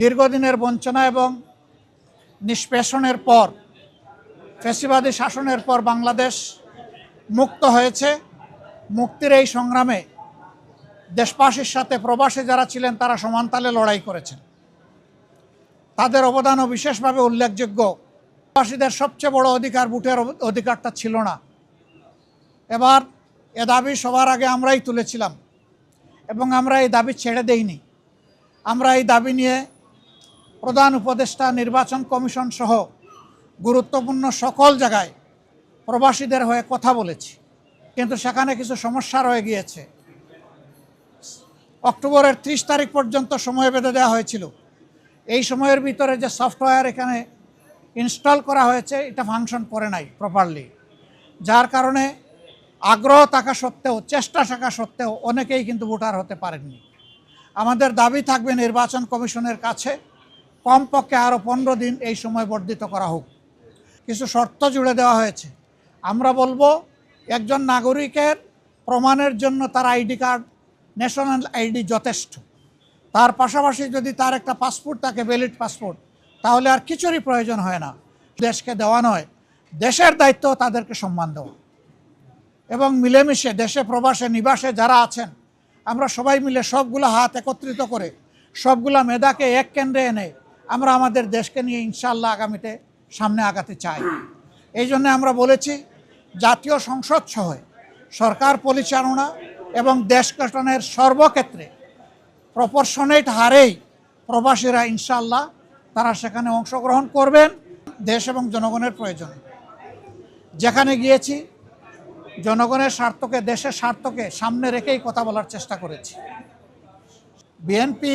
দীর্ঘদিনের বঞ্চনা এবং নিষ্পেষণের পর ফ্যাসিবাদী শাসনের পর বাংলাদেশ মুক্ত হয়েছে। মুক্তির এই সংগ্রামে দেশবাসীর সাথে প্রবাসী যারা ছিলেন, তারা সমানতালে লড়াই করেছেন। তাদের অবদানও বিশেষভাবে উল্লেখযোগ্য। প্রবাসীদের সবচেয়ে বড় অধিকার, ভোটের অধিকারটা ছিল না। এবার এ দাবি সবার আগে আমরাই তুলেছিলাম এবং আমরা এই দাবি ছেড়ে দেইনি। আমরা এই দাবি নিয়ে প্রধান উপদেষ্টা, নির্বাচন কমিশন সহ গুরুত্বপূর্ণ সকল জায়গায় প্রবাসীদের হয়ে কথা বলেছি। কিন্তু সেখানে কিছু সমস্যা রয়ে গিয়েছে। অক্টোবরের ত্রিশ তারিখ পর্যন্ত সময় বেঁধে দেওয়া হয়েছিল। এই সময়ের ভিতরে যে সফটওয়্যার এখানে ইনস্টল করা হয়েছে, এটা ফাংশন করে নাই প্রপারলি যার কারণে আগ্রহ থাকা সত্ত্বেও, চেষ্টা থাকা সত্ত্বেও অনেকেই কিন্তু ভোটার হতে পারেননি। আমাদের দাবি থাকবে নির্বাচন কমিশনের কাছে কমপক্ষে আরও পনেরো দিন এই সময় বর্ধিত করা হোক। কিছু শর্ত জুড়ে দেওয়া হয়েছে। আমরা বলব, একজন নাগরিকের প্রমাণের জন্য তার আইডি কার্ড, ন্যাশনাল আইডি যথেষ্ট। তার পাশাপাশি যদি তার একটা পাসপোর্ট থাকে, ভ্যালিড পাসপোর্ট, তাহলে আর কিছুরই প্রয়োজন হয় না। দেশকে দেওয়া নয়, দেশের দায়িত্ব তাদেরকে সম্মান দেওয়া। এবং মিলেমিশে দেশে প্রবাসে, নিবাসে যারা আছেন, আমরা সবাই মিলে সবগুলো হাত একত্রিত করে, সবগুলা মেধাকে এক কেন্দ্রে এনে আমরা আমাদের দেশকে নিয়ে ইনশাল্লাহ আগামীতে সামনে আগাতে চাই। এই জন্য আমরা বলেছি, জাতীয় সংসদ সহ সরকার পরিচালনা এবং দেশ গঠনের সর্বক্ষেত্রে প্রপোর্শনেট হারেই প্রবাসীরা ইনশাল্লাহ তারা সেখানে অংশগ্রহণ করবেন। দেশ এবং জনগণের প্রয়োজন। যেখানে গিয়েছি, জনগণের স্বার্থকে, দেশের স্বার্থকে সামনে রেখেই কথা বলার চেষ্টা করেছি। বিএনপি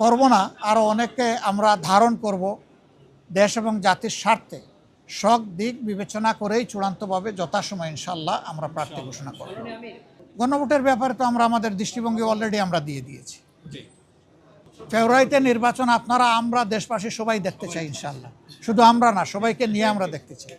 করব না আরও অনেককে আমরা ধারণ করব দেশ এবং জাতির স্বার্থে। সব দিক বিবেচনা করেই চূড়ান্তভাবে যথাসময় ইনশাল্লাহ আমরা প্রার্থী ঘোষণা করব। গণভোটের ব্যাপারে তো আমরা আমাদের দৃষ্টিভঙ্গি অলরেডি আমরা দিয়ে দিয়েছি। ফেব্রুয়ারিতে নির্বাচন আপনারা আমরা দেশবাসী সবাই দেখতে চাই ইনশাল্লাহ শুধু আমরা না সবাইকে নিয়ে আমরা দেখতে চাই।